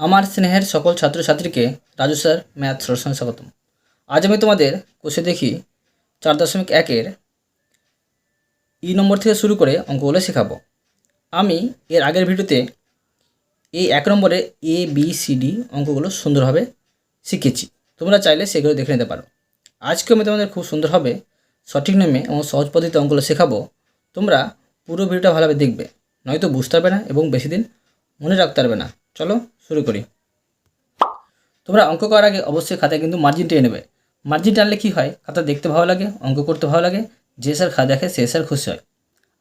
আমার স্নেহের সকল ছাত্রছাত্রীকে রাজু স্যার, ম্যাথ সরসনে স্বাগতম। আজ আমি তোমাদের কোষে দেখি চার দশমিক একের ই নম্বর থেকে শুরু করে অঙ্কগুলো শেখাবো। আমি এর আগের ভিডিওতে এই এক নম্বরে এ, বি, সি, ডি অঙ্কগুলো সুন্দরভাবে শিখেছি। তোমরা চাইলে সেগুলো দেখে নিতে পারো। আজকে আমি তোমাদের খুব সুন্দরভাবে সঠিক নিয়মে এবং সহজ পদ্ধতিতে অঙ্কগুলো শেখাবো। তোমরা পুরো ভিডিওটা ভালোভাবে দেখবে, নয়তো বুঝতে পারবে না এবং বেশি দিন মনে রাখতে পারবে না। চলো শুরু করি। তোমরা অঙ্ক করার আগে অবশ্যই খাতায় কিন্তু মার্জিন টেনে নেবে। মার্জিন টানলে কী হয়? খাতা দেখতে ভালো লাগে, অঙ্ক করতে ভালো লাগে, যে স্যার খাতা দেখে সে স্যার খুশি হয়।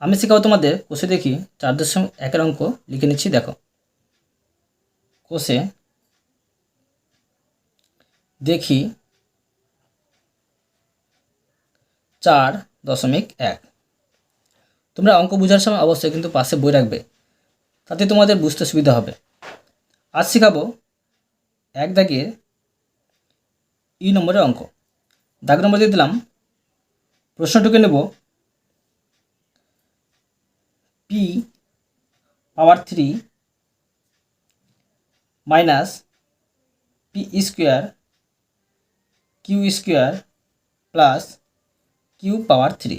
আমি শেখাবো তোমাদের কোষে দেখি চার দশমিক একের অঙ্ক লিখে নিচ্ছি, দেখো। কোষে দেখি চার দশমিক এক। তোমরা অঙ্ক বোঝার সময় অবশ্যই কিন্তু পাশে বই রাখবে, তাতে তোমাদের বুঝতে সুবিধা হবে। আজ শেখাবো এক দাগের ই নম্বরের অঙ্ক। দাগ নম্বর দিয়ে দিলাম। প্রশ্নটুকে নেব। P power three minus P square Q square plus Q power three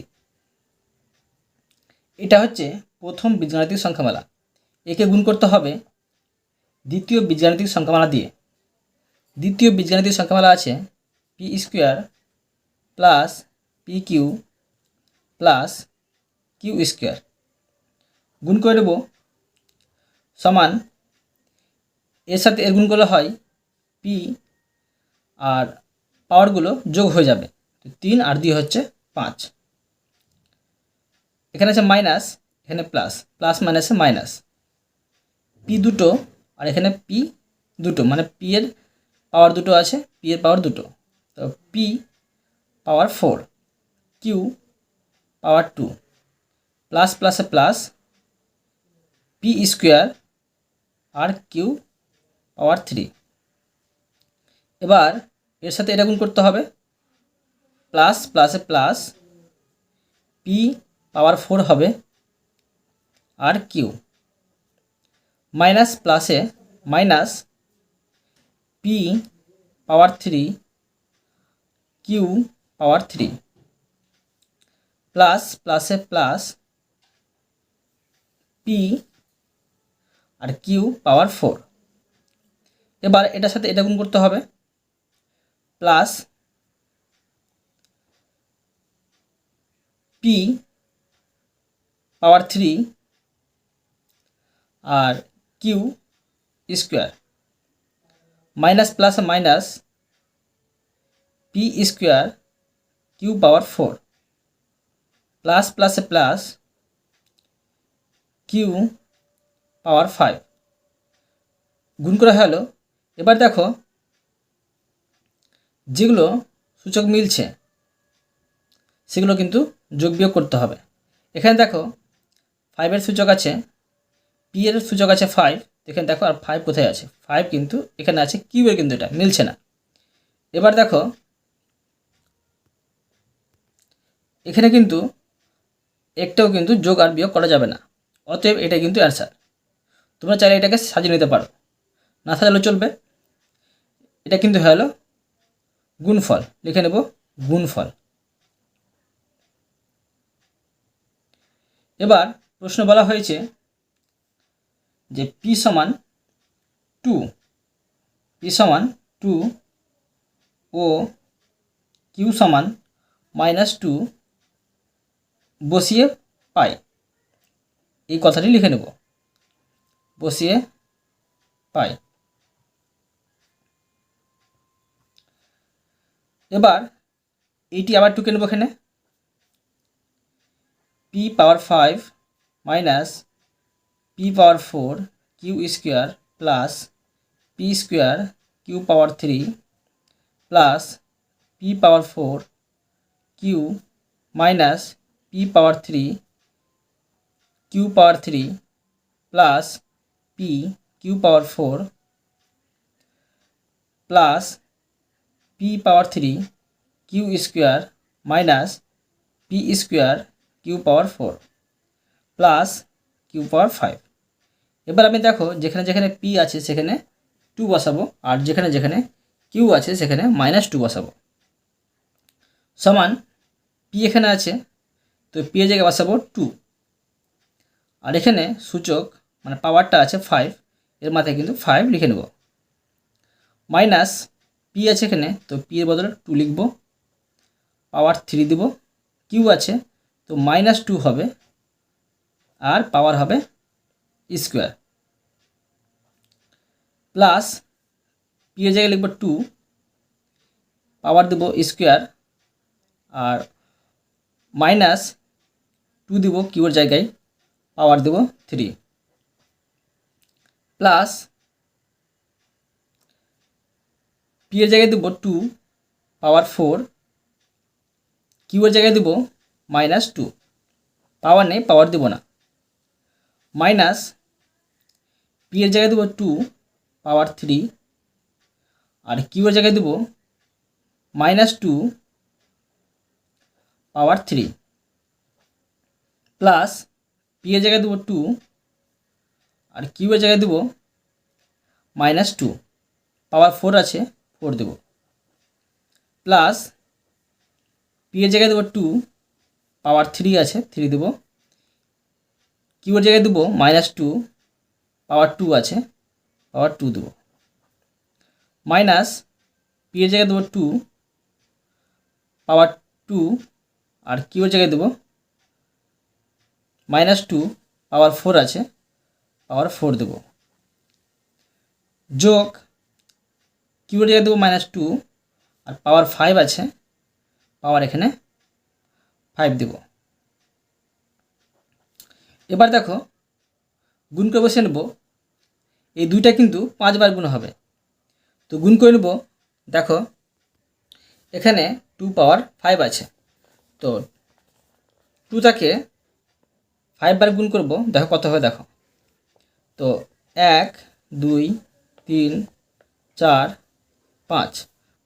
এটা হচ্ছে প্রথম বীজগাণিতিক সংখ্যামালা। একে গুণ করতে হবে দ্বিতীয় বীজগাণিতিক সংখ্যামালা দিয়ে। দ্বিতীয় বীজগাণিতিক সংখ্যামালা আছে P square plus P Q plus Q square. গুণ করে নেব সমান এর সাথে এর গুণ করলে হয় পি আর পাওয়ারগুলো যোগ হয়ে যাবে। তো তিন আর দুই হচ্ছে পাঁচ। এখানে আছে মাইনাস, এখানে প্লাস প্লাস মাইনাসে মাইনাস। পি দুটো আর এখানে পি দুটো মানে পি এর পাওয়ার দুটো আছে পি এর পাওয়ার দুটো। তো P power four Q power two plus প্লাসে প্লাস পি স্কোয়ার আর কিউ পাওয়ার থ্রি এবার এর সাথে গুণ করতে হবে প্লাস প্লাসে প্লাস পি পাওয়ার ফোর হবে, আর কিউ মাইনাস প্লাসে minus P power three Q power three plus প্লাসে প্লাস পি আর কিউ পাওয়ার ফোর এবার এটার সাথে এটা গুণ করতে হবে। প্লাস পি পাওয়ার থ্রি আর Q square minus plus minus P square Q power four plus প্লাসে প্লাস কিউ পাওয়ার ফাইভ গুণ করা হলো, এবার দেখো যেগুলো সূচক মিলছে, সেগুলো কিন্তু যোগ বিয়োগ করতে হবে। এখানে দেখো ফাইভের সূচক আছে পি এর সূচক আছে ফাইভ এখানে দেখো আর ফাইভ কোথায় আছে? ফাইভ কিন্তু এখানে আছে কিউবের কিন্তু এটা, মিলছে না। এবার দেখো, এখানে কিন্তু একটাও কিন্তু যোগ আর বিয়োগ করা যাবে না। অতএব এটা কিন্তু অ্যান্সার তোমরা চাইলে এটাকে সাজিয়ে নিতে পারো। না সাজালেও চলবে। এটা কিন্তু গেলো গুণফল। লিখে নেব গুণফল। এবার প্রশ্ন বলা হয়েছে যে পি সমান টু পি সমান টু ও কিউ সমান মাইনাস টু বসিয়ে পাই। এই কথাটি লিখে নেব। বসিয়ে পাই। এবার এইটি আবার টুকে নেব এখানে। P power five minus P power four Q square plus P square Q power three plus P power four Q minus P power three Q power three plus P Q power four plus P power three Q square minus P square Q power four plus Q power five এবার আমি দেখো যেখানে যেখানে P আছে সেখানে two বসাবো, আর যেখানে যেখানে কিউ আছে সেখানে মাইনাস টু বসাবো। সমান পি এখানে আছে, তো পি এর জায়গায় বসাবো টু আর এখানে সূচক মানে পাওয়ারটা আছে ফাইভ এর মাথায় কিন্তু ফাইভ লিখে নেব। মাইনাস পি আছে এখানে, তো পি এর বদলে টু লিখব। পাওয়ার থ্রি দিব। কিউ আছে, তো মাইনাস টু হবে, আর পাওয়ার হবে স্কোয়ার প্লাস পি এর জায়গায় লিখব টু, পাওয়ার দেব স্কোয়ার, আর মাইনাস টু দিব কিউর জায়গায়, পাওয়ার দেব থ্রি। প্লাস পি জায়গায় দেবো টু, পাওয়ার ফোর, কিউর জায়গায় দেবো মাইনাস টু। পাওয়ার নেই, পাওয়ার দেবো না। মাইনাস পি এর জায়গায় দেবো টু পাওয়ার থ্রি। আর কিউর জায়গায় দেবো minus two power three. Plus P জায়গায় দেবো টু। আর কিউ এর জায়গায় দেবো মাইনাস টু। পাওয়ার ফোর আছে, ফোর দেবো। প্লাস পি জায়গায় দেবো টু, পাওয়ার থ্রি আছে, থ্রি দেবো। কিউ এর জায়গায় দেবো মাইনাস টু, পাওয়ার টু আছে। পাওয়ার টু দেবো। মাইনাস পি এর জায়গায় দেবো টু পাওয়ার টু আর কিউ এর জায়গায় দেবো মাইনাস টু পাওয়ার ফোর আছে পাওয়ার ফোর দেবো। যোগ কিউর জায়গায় দেবো মাইনাস টু আর পাওয়ার ফাইভ আছে পাওয়ার এখানে ফাইভ দেব। এবার দেখো, গুণ করে বসে নেব এই দুইটা কিন্তু পাঁচবার গুণ হবে। তো গুণ করে নেব, দেখো, এখানে টু পাওয়ার ফাইভ আছে। তো টুটাকে ফাইভ বার গুণ করব, দেখো কত হবে, দেখো। তো এক, দুই, তিন, চার, পাঁচ।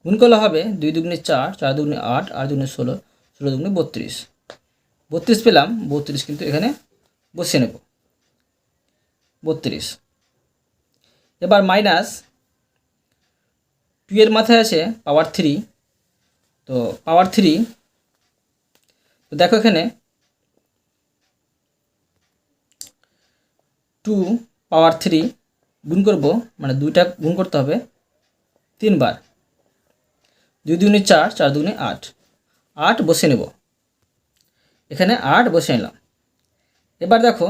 গুণ করলে হবে দুই দুগুণে চার চার দুগুণে আট আট দুগুণে ষোলো ষোলো দুগুণে বত্রিশ। বত্রিশ পেলাম, বত্রিশ কিন্তু এখানে বসিয়ে নেব। বত্রিশ। এবার মাইনাস টু এর মাথায় আছে পাওয়ার থ্রি। তো পাওয়ার থ্রি, তো দেখো এখানে টু পাওয়ার থ্রি গুণ করব মানে দুইটা গুণ করতে হবে তিনবার। দুই দুগুণে চার চার দুগুণে আট। আট বসে নেব। এখানে আট বসে নিলাম। এবার দেখো,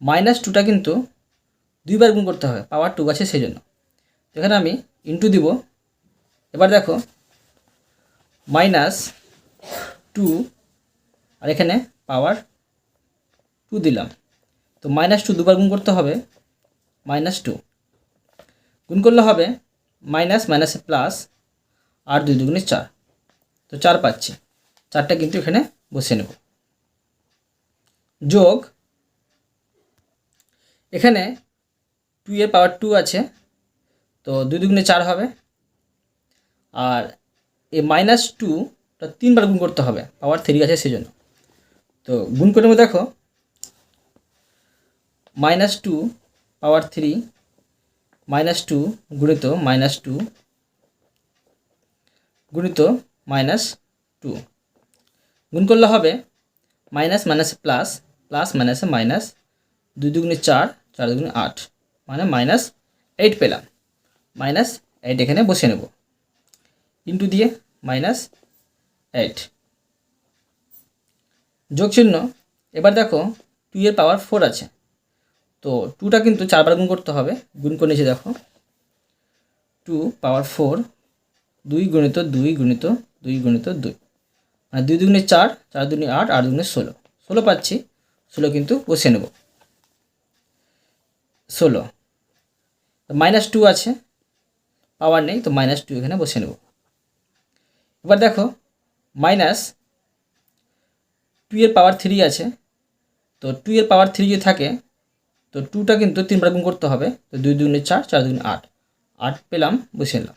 মাইনাস টুটা কিন্তু দুইবার গুণ করতে হবে পাওয়ার টু আছে সেই জন্য এখানে আমি ইন্টু দিব। এবার দেখো মাইনাস টু আর এখানে পাওয়ার টু দিলাম। তো মাইনাস টু দুবার গুণ করতে হবে মাইনাস টু গুণ করলে হবে মাইনাস মাইনাসে প্লাস আর দুই দুগুণে চার। তো চার পাচ্ছি। চারটা কিন্তু এখানে বসে নেব। যোগ, এখানে টু এর পাওয়ার টু আছে, তো দুই দুগুণে চার হবে। আর এই মাইনাস টুটা তিনবার গুণ করতে হবে, পাওয়ার থ্রি আছে সেজন্য। তো গুণ করে দেখো, minus two power three, minus two গুণিত মাইনাস টু, গুণিত মাইনাস টু। গুণ করলে হবে মাইনাস মাইনাসে প্লাস প্লাস মাইনাসে মাইনাস, দুই দুগুণে চার চার দুগুণে আট। মানে মাইনাস এইট পেলাম। মাইনাস এইট এখানে বসে নেব। ইন্টু দিয়ে মাইনাস এইট যোগ চিহ্ন এবার দেখো টু এর পাওয়ার ফোর আছে। তো টুটা কিন্তু চারবার গুণ করতে হবে। গুণ করে নিয়েছি দেখো। টু পাওয়ার ফোর দুই গুণিত দুই গুণিত দুই গুণিত দুই। মানে দুই দুগুণে চার চার দুগুণে আট আট দুগুণে ষোলো। ষোলো পাচ্ছি। ষোলো কিন্তু বসে নেব। ষোলো। মাইনাস টু আছে পাওয়ার নেই, তো মাইনাস টু এখানে বসে নেব। এবার দেখো মাইনাস টু এর পাওয়ার থ্রি আছে, তো টু এর পাওয়ার থ্রি যদি থাকে, তো টুটা কিন্তু তিনবার গুণ করতে হবে, তো দুই দুগুণে চার চার দুগুণে আট আট পেলাম বসে নিলাম।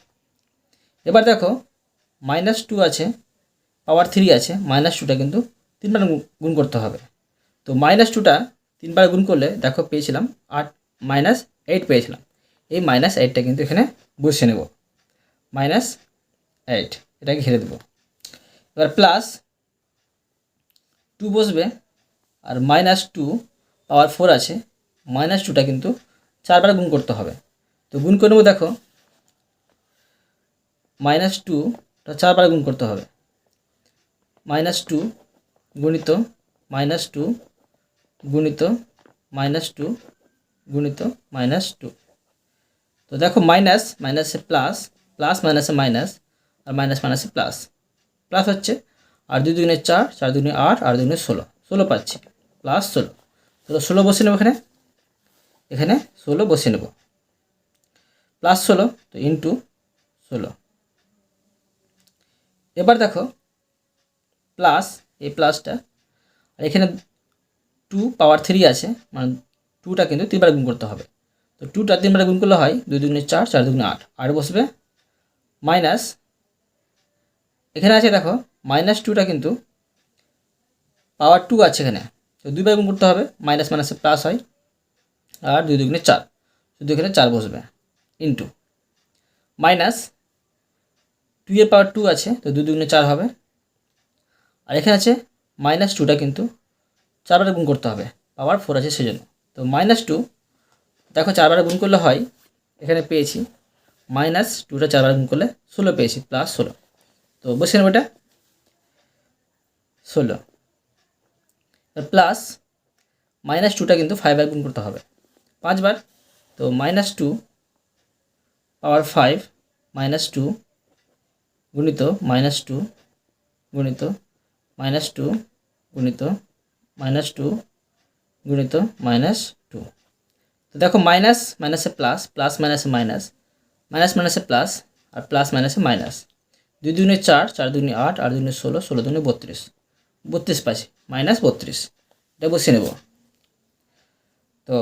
এবার দেখো মাইনাস টু আছে পাওয়ার থ্রি আছে মাইনাস টুটা কিন্তু তিনবার গুণ করতে হবে। তো মাইনাস টুটা তিনবার গুণ করলে, দেখো পেয়েছিলাম আট মাইনাস এইট পেয়েছিলাম। এই মাইনাস এইটটা কিন্তু এখানে বসিয়ে নেব। মাইনাস এইট এটাকে ঘিরে দেবো। এবার প্লাস টু বসবে আর মাইনাস টু পাওয়ার ফোর আছে। মাইনাস টুটা কিন্তু চারবার গুণ করতে হবে। তো গুণ করে নেব দেখো। মাইনাস টুটা চারবার গুণ করতে হবে। মাইনাস টু গুণিত মাইনাস টু গুণিত মাইনাস টু গুণিত মাইনাস টু তো দেখো মাইনাস মাইনাসে প্লাস প্লাস মাইনাসে মাইনাস আর মাইনাস মাইনাসে প্লাস প্লাস হচ্ছে আর দুই দুগুণে চার চার দুগুণে আট, আর দুগুণে ষোলো। ষোলো পাচ্ছি। প্লাস ষোলো। তো ষোলো বসে নেব এখানে। এখানে ষোলো বসে নেব। প্লাস ষোলো, তো ইন্টু ষোলো। এবার দেখো প্লাস এই প্লাসটা আর এখানে টু পাওয়ার থ্রি আছে মানে টুটা কিন্তু তিনবার গুণ করতে হবে। তো টুটা তিনবার গুণ করলে হয় দুই দুগুণে চার চার দুগুণে আট আর বসবে। মাইনাস এখানে আছে দেখো মাইনাস টুটা কিন্তু পাওয়ার টু আছে এখানে। তো দুইবার গুণ করতে হবে মাইনাস মাইনাসে প্লাস হয়, আর দুই দুগুণে চার। শুধু এখানে চার বসবে ইন্টু মাইনাস টু এর পাওয়ার টু আছে, তো দুই দুগুণে চার হবে। আর এখানে আছে মাইনাস টুটা কিন্তু চারবারে গুণ করতে হবে পাওয়ার ফোর আছে সেজন্য। তো মাইনাস টু দেখো চারবারে গুণ করলে হয়, এখানে পেয়েছি, মাইনাস টুটা চারবার গুণ করলে ষোলো পেয়েছি প্লাস ষোলো। তো বসে নেব এটা, ষোলো। প্লাস মাইনাস টুটা কিন্তু ফাইভবার গুণ করতে হবে। পাঁচবার, তো minus two power five minus two গুণিত মাইনাস টু গুণিত মাইনাস টু গুণিত মাইনাস টু গুণিত মাইনাস দেখো মাইনাস মাইনাসে প্লাস প্লাস মাইনাসে মাইনাস মাইনাস মাইনাসে প্লাস আর প্লাস মাইনাসে মাইনাস দুই দুগুণে চার চার দুগুণে আট আট দুগুণে ষোলো ষোলো দুগুণে বত্রিশ। বত্রিশ পাচ্ছি মাইনাস বত্রিশ। এটা বসিয়ে নেব। তো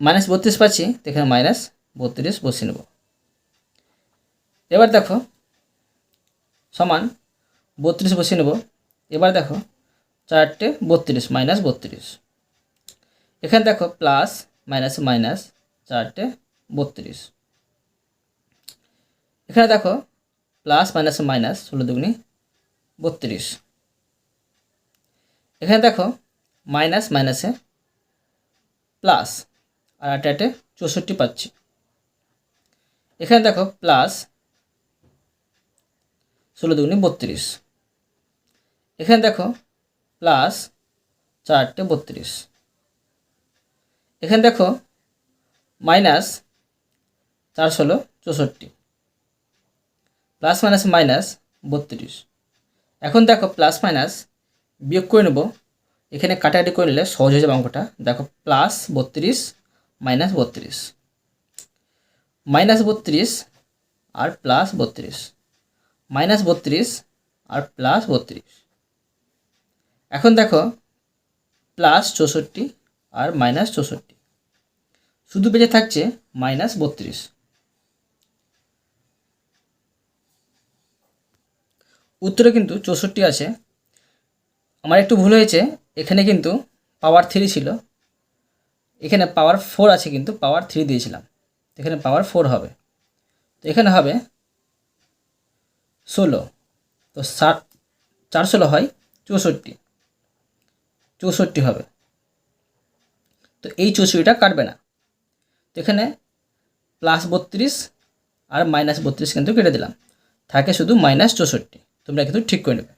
মাইনাস বত্রিশ পাচ্ছি তো এখানে মাইনাস বত্রিশ বসিয়ে নেব। এবার দেখো, সমান বত্রিশ বসিয়ে নেব। এবার দেখো, চারটে বত্রিশ মাইনাস বত্রিশ। এখানে দেখো প্লাস মাইনাস মাইনাস চারটে বত্রিশ। এখানে দেখো প্লাস মাইনাস মাইনাস ষোলো দুগুনি বত্রিশ। এখানে দেখো মাইনাস মাইনাসে প্লাস আর আটে আটে চৌষট্টি পাচ্ছি। এখানে দেখো প্লাস ষোলো দুগুনি বত্রিশ। এখানে দেখো প্লাস চারটে বত্রিশ। এখানে দেখো মাইনাস চার ষোলো চৌষট্টি প্লাস মাইনাস মাইনাস বত্রিশ। এখন দেখো প্লাস মাইনাস বিয়োগ করে নেব। এখানে কাটাকাটি করে নিলে সহজ হয়ে যাবে অঙ্কটা। দেখো প্লাস বত্রিশ মাইনাস বত্রিশ। মাইনাস বত্রিশ আর প্লাস বত্রিশ। মাইনাস বত্রিশ আর প্লাস বত্রিশ। এখন দেখো প্লাস চৌষট্টি আর মাইনাস চৌষট্টি। শুধু বেঁচে থাকছে মাইনাস বত্রিশ। উত্তরে কিন্তু চৌষট্টি আছে। আমার একটু ভুল হয়েছে, এখানে কিন্তু পাওয়ার থ্রি ছিল। এখানে পাওয়ার ফোর আছে কিন্তু পাওয়ার থ্রি দিয়েছিলাম। এখানে পাওয়ার ফোর হবে। তো এখানে হবে ষোলো। তো ষাট চার ষোলো হয় চৌষট্টি। চৌষট্টি হবে। তো এই চৌষট্টিটা কাটবে না। তো এখানে প্লাস বত্রিশ আর মাইনাস বত্রিশ কিন্তু কেটে দিলাম। থাকে শুধু মাইনাস চৌষট্টি। তোমরা কিন্তু ঠিক করে নেবে।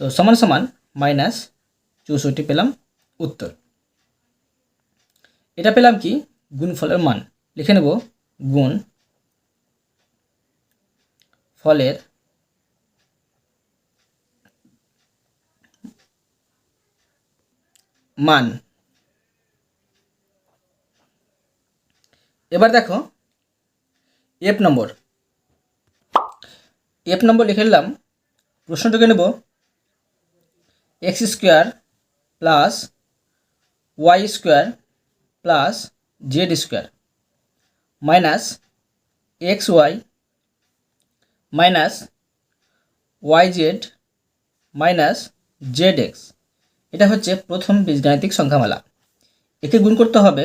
তো সমান সমান মাইনাস চৌষট্টি পেলাম উত্তর। এটা পেলাম কি? গুণফলের মান। লিখে নেব গুণ ফলের মান। এবার দেখো এফ নম্বর। এফ নম্বর লিখে নিলাম, প্রশ্নটাকে নেব X square plus Y square plus Z square minus X Y minus Y Z minus Z X এটা হচ্ছে প্রথম বীজগাণিতিক সংখ্যামালা। একে গুণ করতে হবে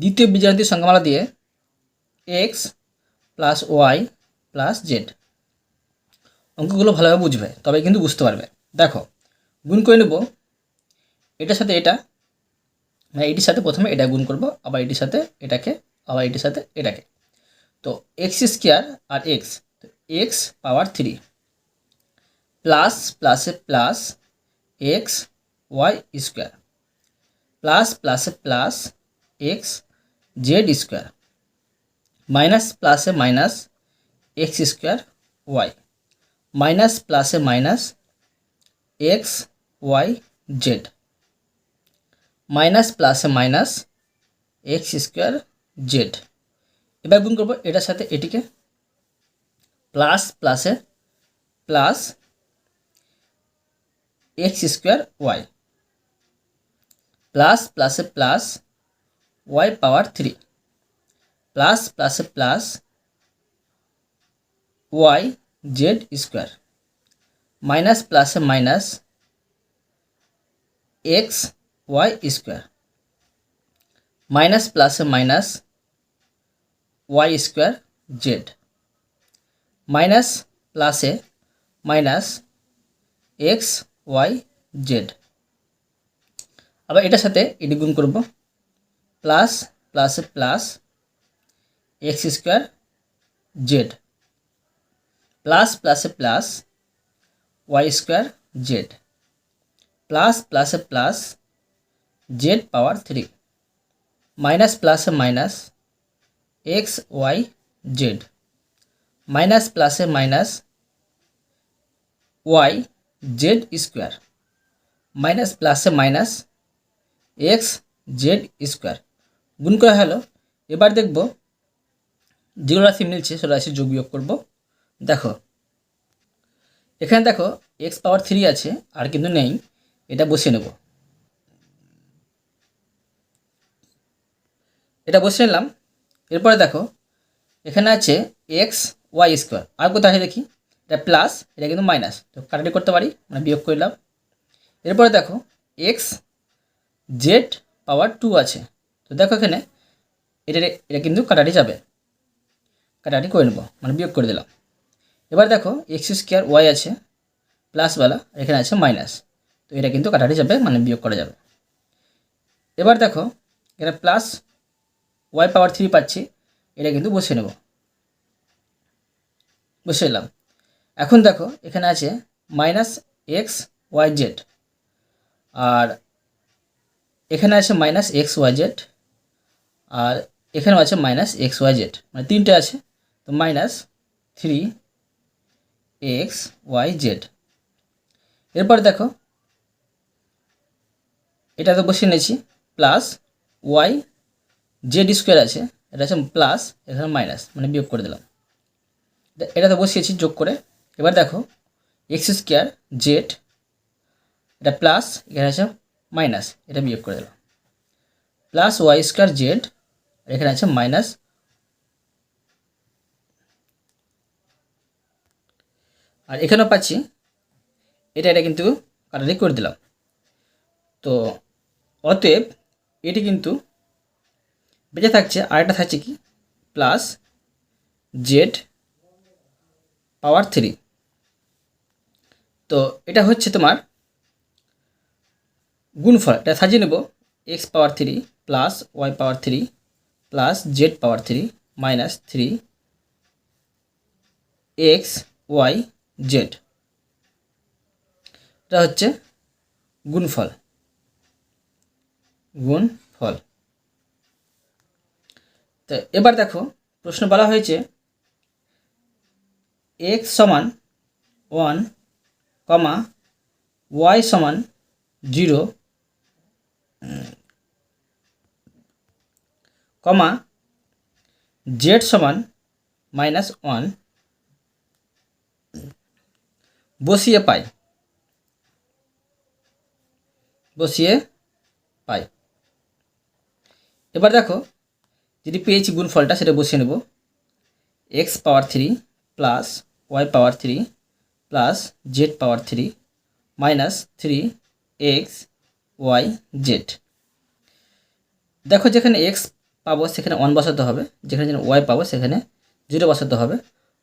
দ্বিতীয় বীজগাণিতিক সংখ্যামালা দিয়ে X plus Y plus Z অঙ্কগুলো ভালোভাবে বুঝবে, তবে কিন্তু বুঝতে পারবে। দেখো, গুণ করে নেব। এটার সাথে এটা মানে এটির সাথে প্রথমে এটা গুণ করব, আবার এটির সাথে এটাকে, আবার এটির সাথে এটাকে। তো এক্স স্কোয়ার আর X X power three plus প্লাসে plus X Y square plus প্লাসে plus X Z square minus প্লাসে minus X square Y minus প্লাসে minus X Y Z minus প্লাসে মাইনাস এক্স স্কোয়ার জেড এবার গুণ করব এটার সাথে এটিকে প্লাস প্লাসে plus X square Y plus প্লাসে plus Y power three plus প্লাসে plus Y Z square minus প্লাসে minus X Y square minus প্লাসে minus Y square Z minus প্লাসে মাইনাস এক্স ওয়াই জেড আবার এটার সাথে এটি গুণ করব। প্লাস প্লাসে plus X square Z plus প্লাসে plus Y square Z plus প্লাসে plus Z power three minus প্লাসে minus X Y Z minus প্লাসে minus Y Z square minus প্লাসে মাইনাস এক্স জেড স্কোয়ার গুণ করা হলো। এবার দেখব যেগুলো রাশি মিলছে সে রাশি যোগ বিয়োগ করব। দেখো, এখানে দেখো এক্স পাওয়ার থ্রি আছে, আর কিন্তু নেই, এটা বসিয়ে নেব। এটা বসিয়ে নিলাম। এরপরে দেখো, এখানে আছে এক্স ওয়াই স্কোয়ার আর কোথায় আছে দেখি? এটা প্লাস এটা কিন্তু মাইনাস তো কাটাটি করতে পারি মানে বিয়োগ করলাম এরপরে দেখো এক্স জেড পাওয়ার টু আছে। তো দেখো এখানে এটা এটা কিন্তু কাটাটি যাবে। কাটাটি করে নেব মানে বিয়োগ করে দিলাম। এবার দেখো এক্স স্কোয়ার ওয়াই আছে প্লাসওয়ালা এখানে আছে মাইনাস তো এটা কিন্তু কাটাটি যাবে মানে বিয়োগ করা যাবে। এবার দেখো এটা প্লাস ওয়াই পাওয়ার থ্রি পাচ্ছি, এটা কিন্তু বসিয়ে নেব। বসিয়ে এলাম এখন দেখো, এখানে আছে মাইনাস এক্স ওয়াই জেড আর এখানে আছে মাইনাস এক্স ওয়াই জেড আর এখানেও আছে মাইনাস এক্স ওয়াই জেড মানে তিনটে আছে। তো minus three X Y Z এরপর দেখো, এটা তো বসিয়ে নিয়েছি। প্লাস ওয়াই জেড স্কোয়ার আছে। এটা আছে প্লাস এখানে মাইনাস মানে বিয়োগ করে দিলাম। এটা তো বসিয়েছি যোগ করে। এবার দেখো এক্স স্কোয়ার জেড এটা প্লাস এখানে আছে মাইনাস এটা বিয়োগ করে দিলাম। প্লাস ওয়াই স্কোয়ার জেড এখানে আছে মাইনাস আর এখানেও পাচ্ছি, এটা এটা কিন্তু কাটারি করে দিলাম। তো অতএব এটি কিন্তু বেঁচে থাকছে, আর আরেকটা থাকছে কি? প্লাস জেড পাওয়ার থ্রি তো এটা হচ্ছে তোমার গুণফল, এটা সাজিয়ে নেব X power three plus Y power three plus Z power three minus three X Y Z এটা হচ্ছে গুণফল। গুণফল। তো এবার দেখো, প্রশ্ন বলা হয়েছে এক্স সমান ওয়ান কমা ওয়াই সমান জিরো কমা জেড সমান মাইনাস ওয়ান বসিয়ে পাই। বসিয়ে পাই। এবার দেখো, যদি পেয়েছি গুণফলটা সেটা বসিয়ে নেব। X power three plus Y power three plus Z power three minus three X Y Z দেখো যেখানে এক্স পাবো সেখানে ওয়ান বসাতে হবে, যেখানে যেন ওয়াই পাবো সেখানে জিরো বসাতে হবে,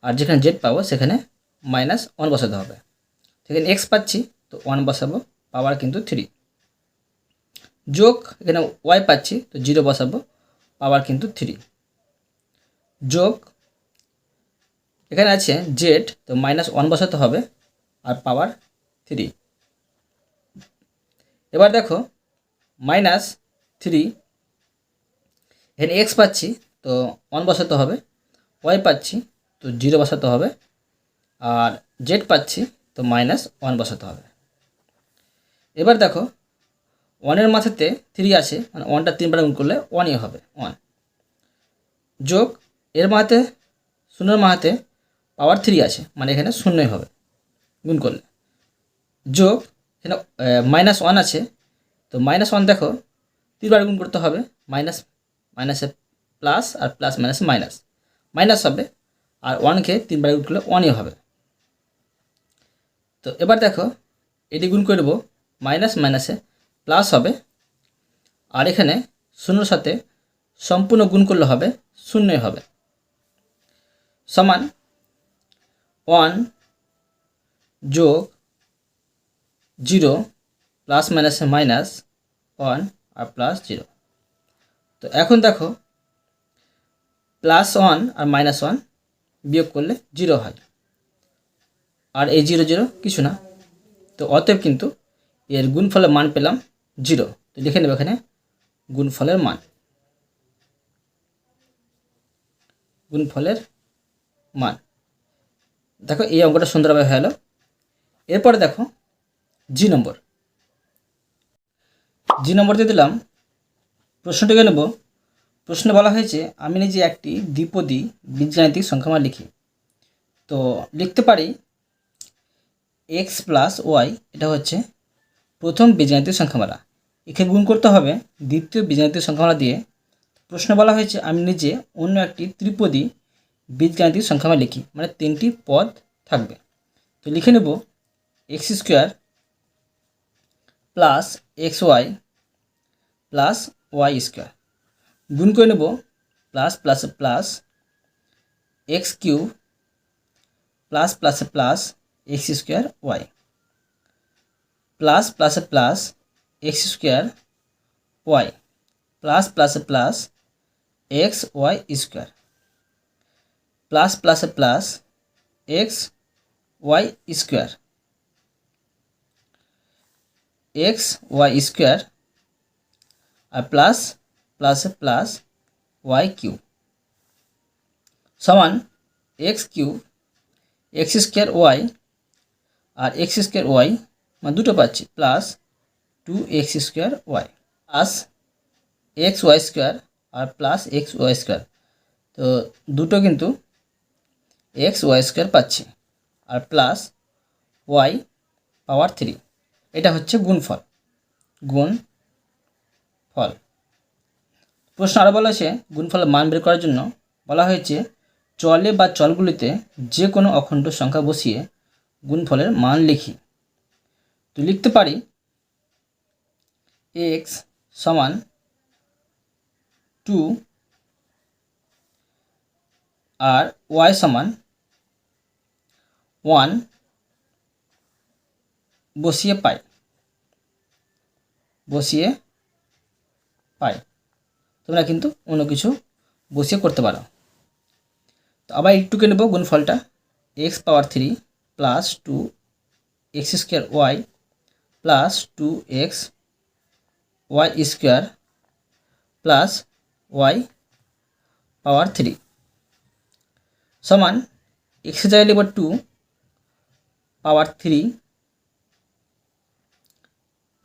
আর যেখানে জেড পাবো সেখানে মাইনাস ওয়ান বসাতে হবে। সেখানে এক্স পাচ্ছি, তো ওয়ান বসাবো, পাওয়ার কিন্তু থ্রি যোগ, এখানে ওয়াই পাচ্ছি, তো জিরো বসাবো, পাওয়ার কিন্তু থ্রি যোগ, এখানে আছে জেড তো মাইনাস ওয়ান বসাতে হবে, আর পাওয়ার থ্রি এবার দেখো মাইনাস থ্রি এখানে এক্স পাচ্ছি, তো ওয়ান বসাতে হবে ওয়াই পাচ্ছি, তো জিরো বসাতে হবে, আর জেড পাচ্ছি, তো মাইনাস ওয়ান বসাতে হবে। এবার দেখো ওয়ানের মাথাতে থ্রি আছে মানে ওয়ানটা তিনবার গুণ করলে ওয়ানই হবে ওয়ান যোগ, এর মাথাতে, শূন্যের মাথাতে পাওয়ার থ্রি আছে মানে এখানে শূন্যই হবে, গুণ করলে। যোগ, এখানে মাইনাস ওয়ান আছে, তো মাইনাস ওয়ান দেখো, তিনবার গুণ করতে হবে মাইনাস মাইনাসে প্লাস আর প্লাস মাইনাসে মাইনাস মাইনাস হবে, আর ওয়ানকে তিনবার গুণ করলে ওয়ানই হবে। তো এবার দেখো, এটি গুণ করে দেবো মাইনাস মাইনাসে প্লাস হবে, আর এখানে শূন্যর সাথে সম্পূর্ণ গুণ করলে হবে, শূন্যই হবে। সমান ওয়ান যোগ জিরো প্লাস মাইনাসে মাইনাস ওয়ান আর প্লাস জিরো তো এখন দেখো প্লাস ওয়ান আর মাইনাস ওয়ান বিয়োগ করলে জিরো হয়। আর এই জিরো জিরো কিছু না। তো অতএব কিন্তু এর গুণফলের মান পেলাম জিরো তো লিখে নেবে এখানে গুণফলের মান। গুণফলের মান। দেখো এই অঙ্কটা সুন্দরভাবে হয়ে গেলো এরপরে দেখো জি নম্বর জি নম্বর দিয়ে দিলাম প্রশ্নটিকে নেব। প্রশ্নে বলা হয়েছে, আমি নিজে একটি দ্বিপদী বীজগাণিতিক সংখ্যামালা লিখি। তো লিখতে পারি এক্স প্লাস ওয়াই এটা হচ্ছে প্রথম বীজগাণিতিক সংখ্যামালা একে গুণ করতে হবে দ্বিতীয় বীজগাণিতিক সংখ্যামালা দিয়ে। প্রশ্ন বলা হয়েছে, আমি নিজে অন্য একটি ত্রিপদী বীজগাণিতিক সংখ্যামালা লিখি মানে তিনটি পদ থাকবে। তো লিখে নেব X square plus X Y plus Y square. গুণ করে নেব plus plus plus X Q plus plus plus X square Y. Plus plus plus X square Y. Plus plus plus X Y square. Plus plus plus X Y square. X Y square plus plus plus Y Q সমান X Q X square Y আর x square Y মানে দুটো পাচ্ছি plus two X square Y plus X Y square আর plus x Y square তো দুটো কিন্তু x Y square পাচ্ছি আর plus Y power three এটা হচ্ছে গুণফল, গুণ ফল। প্রশ্ন আরও বলা হয়েছে গুণফলের মান বের করার জন্য বলা হয়েছে, চলে বা চলগুলিতে যে কোনো অখণ্ড সংখ্যা বসিয়ে গুণফলের মান লিখি। তো লিখতে পারি এক্স সমান টু আর ওয়াই সমান ওয়ান বসিয়ে পাই। বসিয়ে পাই তোমরা কিন্তু অন্য কিছু বসিয়ে করতে পারো। তো আবার একটুকে নেব গুণফলটা। X power three plus two x square y plus two x y square plus y power three সমান এক্স জায়গায় লিখব টু পাওয়ার থ্রি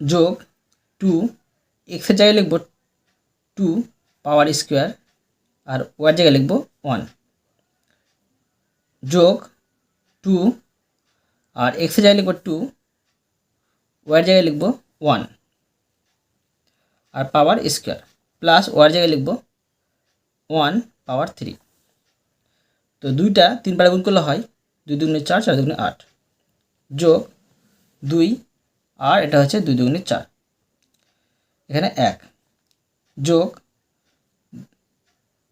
যোগ টু এক্সের জায়গায় লিখব টু পাওয়ার স্কোয়ার আর ওয়ার জায়গায় লিখব ওয়ান যোগ টু আর এক্সের জায়গায় লিখব টু ওয়ার জায়গায় লিখব ওয়ান আর পাওয়ার স্কোয়ার প্লাস ওয়ার জায়গায় লিখব ওয়ান পাওয়ার থ্রি তো দুইটা তিনবার গুণ করলে হয় দুই দুগুণে চার চার দুগুণে আট। যোগ দুই, আর এটা হচ্ছে দুই দুগুণে চার। এখানে এক। যোগ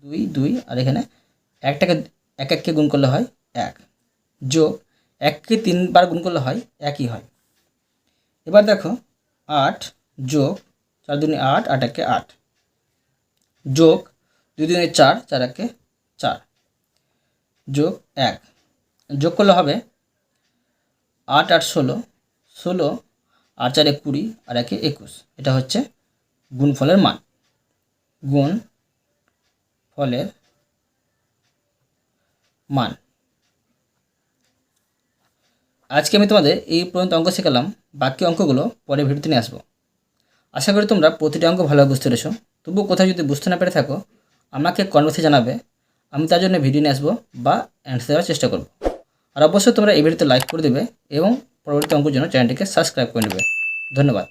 দুই দুই, আর এখানে একটাকে, এক এককে গুণ করলে হয় এক। যোগ এককে তিনবার গুণ করলে হয় একই হয়। এবার দেখো, আট যোগ চার দুনি আট আট একে আট। যোগ দুই দুনে চার চার একে চার। যোগ এক। যোগ করলে হবে আট আট, ষোলো ষোলো, আর চারে কুড়ি, আর একে একুশ। এটা হচ্ছে গুণফলের মান। গুণ ফলের মান। আজকে আমি তোমাদের এই পর্যন্ত অঙ্ক শেখালাম, বাকি অঙ্কগুলো পরে ভিডিওতে নিয়ে আসব। আশা করি তোমরা প্রতিটা অঙ্ক ভালোভাবে বুঝতে পেরেছ। তবুও কোথাও যদি বুঝতে না পেরে থাকো, আমাকে কনভার্সে জানাবে। আমি তার জন্য ভিডিও নিয়ে আসব বা অ্যান্সার দেওয়ার চেষ্টা করব। আর অবশ্যই তোমরা এই ভিডিওতে লাইক করে দেবে এবং পরবর্তী অঙ্কের জন্য চ্যানেলটিকে সাবস্ক্রাইব করে নেবে। ধন্যবাদ।